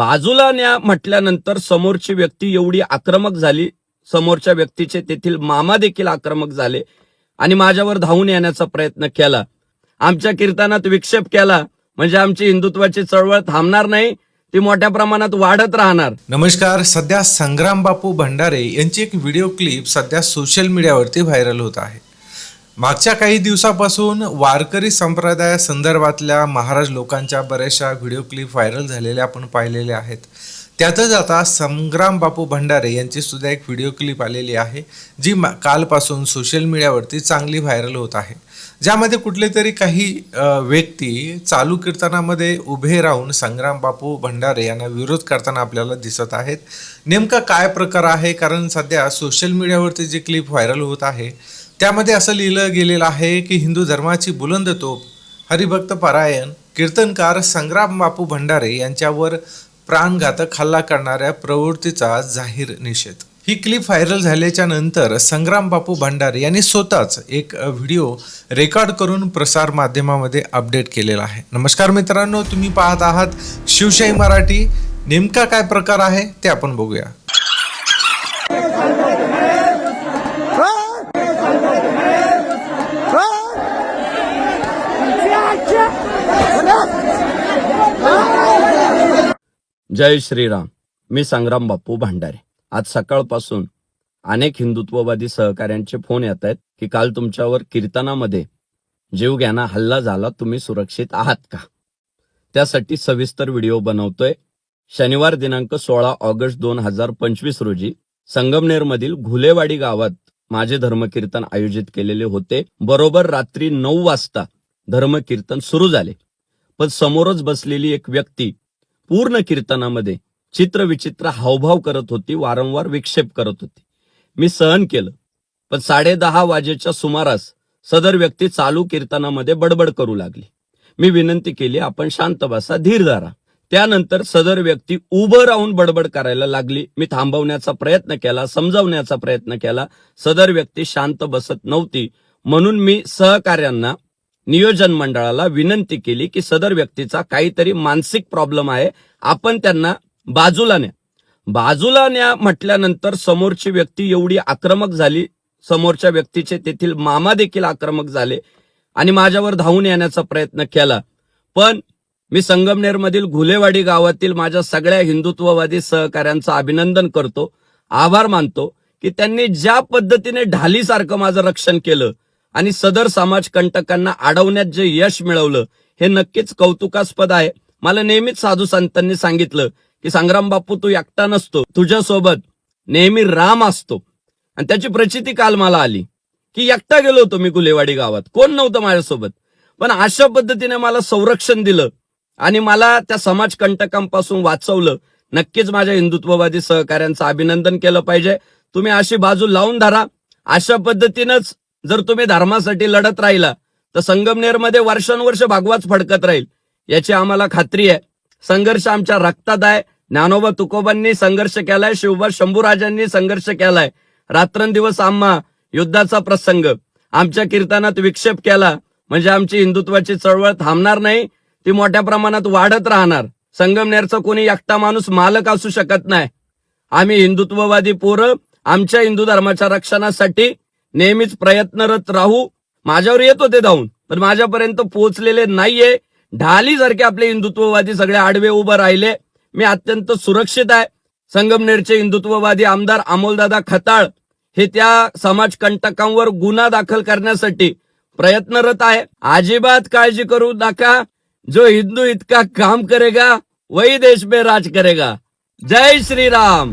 बाजूला न्या म्हटल्यानंतर समोरची व्यक्ती एवढी आक्रमक झाली समोरच्या व्यक्तीचे तेथील मामा देखील आक्रमक झाले आणि माझ्यावर धावून येण्याचा प्रयत्न केला. आमच्या कीर्तनात विक्षेप केला म्हणजे आमची हिंदुत्वाची चळवळ थांबणार नाही ती मोठ्या प्रमाणात वाढत राहणार. नमस्कार सध्या संग्राम बापू भंडारे यांची एक व्हिडिओ क्लिप सध्या सोशल मीडियावरती व्हायरल होत आहे. मागच्या काही दिवसापासून वारकरी संप्रदायासंदर्भातल्या महाराज लोकांच्या बऱ्याचशा व्हिडिओ क्लिप व्हायरल झालेल्या आपण पाहिलेल्या आहेत. त्यातच आता संग्राम बापू भंडारे यांची सुद्धा एक व्हिडिओ क्लिप आलेली आहे जी मा- कालपासून सोशल मीडियावरती चांगली व्हायरल होत आहे. ज्यामध्ये कुठले तरी काही व्यक्ती चालू कीर्तनामध्ये उभे राहून संग्राम बापू भंडारे यांना विरोध करताना आपल्याला दिसत आहेत. नेमका काय प्रकार आहे? कारण सध्या सोशल मीडियावरती जी क्लिप व्हायरल होत आहे त्यामध्ये असं लिहिलं गेलेलं आहे की हिंदू धर्माची बुलंद तोप हरिभक्त पारायण कीर्तनकार संग्राम बापू भंडारे यांच्यावर प्राणघातक हल्ला करणाऱ्या प्रवृत्तीचा जाहीर निषेध. ही क्लिप व्हायरल झाल्याच्यानंतर संग्राम बापू भंडारे यांनी स्वतःच एक व्हिडिओ रेकॉर्ड करून प्रसार माध्यमामध्ये अपडेट केलेला आहे. नमस्कार मित्रांनो तुम्ही पाहत आहात शिवशाही मराठी. नेमका काय प्रकार आहे ते आपण बघूया. जय श्रीराम. मी संग्राम बापू भांडारे. आज सकाळपासून अनेक हिंदुत्ववादी सहकाऱ्यांचे फोन येत आहेत की काल तुमच्यावर कीर्तनामध्ये जीवघ्याना हल्ला झाला तुम्ही सुरक्षित आहात का? त्यासाठी सविस्तर व्हिडिओ बनवतोय. शनिवार दिनांक सोळा ऑगस्ट दोन हजार पंचवीस रोजी संगमनेरमधील घुलेवाडी गावात माझे धर्मकीर्तन आयोजित केलेले होते. बरोबर रात्री नऊ वाजता धर्मकीर्तन सुरू झाले. पण समोरच बसलेली एक व्यक्ती पूर्ण कीर्तनामध्ये चित्रविचित्र हावभाव करत होती वारंवार विक्षेप करत होती. मी सहन केलं पण साडे दहा वाजेच्या सुमारास सदर व्यक्ती चालू कीर्तनामध्ये बडबड करू लागली. मी विनंती केली आपण शांत बसा धीर धरा. त्यानंतर सदर व्यक्ती उभं राहून बडबड करायला लागली. मी थांबवण्याचा प्रयत्न केला समजावण्याचा प्रयत्न केला. सदर व्यक्ती शांत बसत नव्हती म्हणून मी सहकार्यांना नियोजन मंडळाला विनंती केली की सदर व्यक्तीचा काहीतरी मानसिक प्रॉब्लेम आहे आपण त्यांना बाजूला न्या. बाजूला न्या म्हटल्यानंतर समोरची व्यक्ती एवढी आक्रमक झाली समोरच्या व्यक्तीचे तेथील मामा देखील आक्रमक झाले आणि माझ्यावर धावून येण्याचा प्रयत्न केला. पण मी संगमनेरमधील घुलेवाडी गावातील माझ्या सगळ्या हिंदुत्ववादी सहकाऱ्यांचं अभिनंदन करतो आभार मानतो की त्यांनी ज्या पद्धतीने ढालीसारखं माझं रक्षण केलं आणि सदर समाज कंटकांना अडवण्यात जे यश मिळवलं हे नक्कीच कौतुकास्पद आहे. मला नेहमीच साधू संतांनी सांगितलं की संग्राम बापू तू एकटा नसतो. तुझ्यासोबत नेहमी राम असतो. आणि त्याची प्रचिती काल मला आली की एकटा गेलो होतो मी गुलेवाडी गावात. कोण नव्हतं माझ्यासोबत? पण अशा पद्धतीने मला संरक्षण दिलं आणि मला त्या समाज कंटकांपासून वाचवलं. नक्कीच माझ्या हिंदुत्ववादी सहकाऱ्यांचं अभिनंदन केलं पाहिजे. तुम्ही अशी बाजू लावून धरा. अशा पद्धतीनंच जर तुम्ही धर्मासाठी लढत राहिला तर संगमनेरमध्ये वर्षानुवर्ष भागवाच फडकत राहील. याची आम्हाला खात्री आहे. संघर्ष आमच्या रक्तात आहे. ज्ञानोबा तुकोबांनी संघर्ष केलाय शिवबा शंभूराजांनी संघर्ष केलाय. रात्रंदिवस आम्हा युद्धाचा प्रसंग. आमच्या कीर्तनात विक्षेप केला म्हणजे आमची हिंदुत्वाची चळवळ थांबणार नाही ती मोठ्या प्रमाणात वाढत राहणार. संगमनेरचा कोणी एकटा माणूस मालक असू शकत नाही. आम्ही हिंदुत्ववादी पोरं आमच्या हिंदू धर्माच्या रक्षणासाठी नेहमीच प्रयत्नरत राहू. माझ्यावर येत होते धावून पण माझ्यापर्यंत पोहोचलेले नाहीये. ढाली सारखे आपले हिंदुत्ववादी सगळे आडवे उभं राहिले. मी अत्यंत सुरक्षित आहे. संगमनेरचे हिंदुत्ववादी आमदार अमोलदादा खताळ हे त्या समाज कंटकांवर गुन्हा दाखल करण्यासाठी प्रयत्नरत आहे. अजिबात काळजी करू नका. जो हिंदू इतका काम करेगा वही देश में राज करेगा. जय श्रीराम.